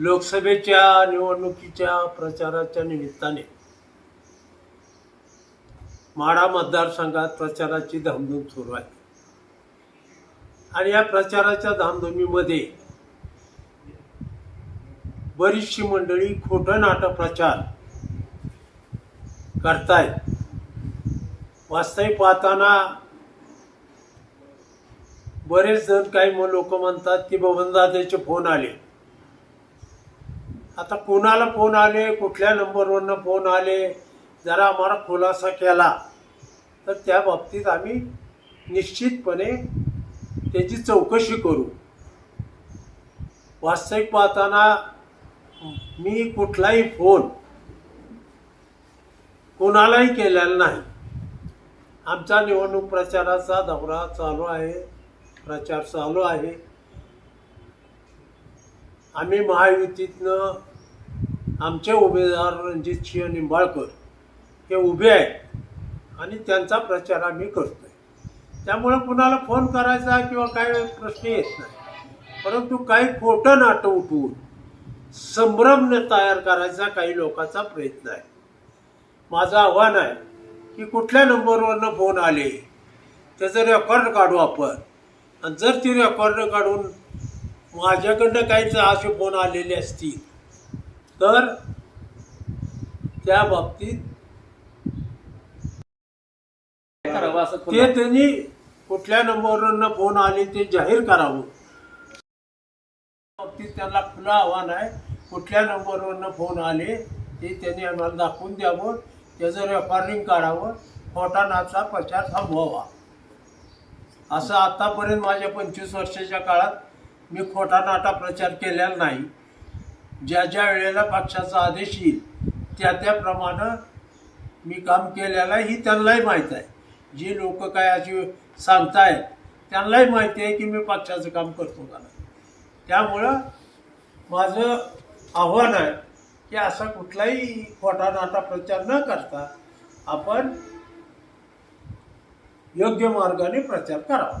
लोकसभेच्या निवडणुकीच्या प्रचाराच्या निमित्ताने माढा मतदारसंघात प्रचाराची धामधूम सुरू आहे. आणि या प्रचाराच्या धामधुमीमध्ये बरीचशी मंडळी खोटं नाटक प्रचार करतायत. वास्तविक पाहताना बरेच जण काही लोक म्हणतात की बबनदादाचे फोन आले. आता कोणाला फोन आले कुठल्या नंबरवरनं फोन आले जरा आम्हाला खुलासा केला तर त्या बाबतीत आम्ही निश्चितपणे त्याची चौकशी करू. वास्तविक पाहताना मी कुठलाही फोन कोणालाही केलेला नाही. आमचा निवडणूक प्रचाराचा दौरा चालू आहे प्रचार चालू आहे. आम्ही महायुतीतनं आमचे उमेदवार रणजित सिंह निंबाळकर हे उभे आहेत आणि त्यांचा प्रचार आम्ही करतो आहे त्यामुळे कुणाला फोन करायचा किंवा काय प्रश्न येत नाही. परंतु काही खोटं नाटं उठवून संभ्रम तयार करायचा काही लोकांचा प्रयत्न आहे. माझं आव्हान आहे की कुठल्या नंबरवरनं फोन आले त्याचं रेकॉर्ड काढू आपण. आणि जर ती रेकॉर्ड काढून माझ्याकडनं काही असे फोन आलेले असतील तर त्या बाबतीत ते त्यांनी कुठल्या नंबरवरनं फोन आले ते जाहीर करावं. बाबतीत त्यांना खुलं आव्हान आहे कुठल्या नंबरवरनं फोन आले ते त्यांनी आम्हाला दाखवून द्यावं त्याचं रेकॉर्डिंग काढावं खोटा नाचा प्रचार थांबवावा. असं आतापर्यंत माझ्या पंचवीस वर्षाच्या काळात मी खोटा नाटा प्रचार केलेला नाही. ज्या ज्या वेळेला पक्षाचा आदेश येईल त्या त्याप्रमाणे मी काम केलेलं आहे ही त्यांनाही माहीत आहे. जी लोक काय अशी सांगतायत त्यांनाही माहिती आहे की मी पक्षाचं काम करतो का नाही. त्यामुळं माझं आव्हान आहे की असा कुठलाही खोटा नाटा प्रचार न करता आपण योग्य मार्गाने प्रचार करावा.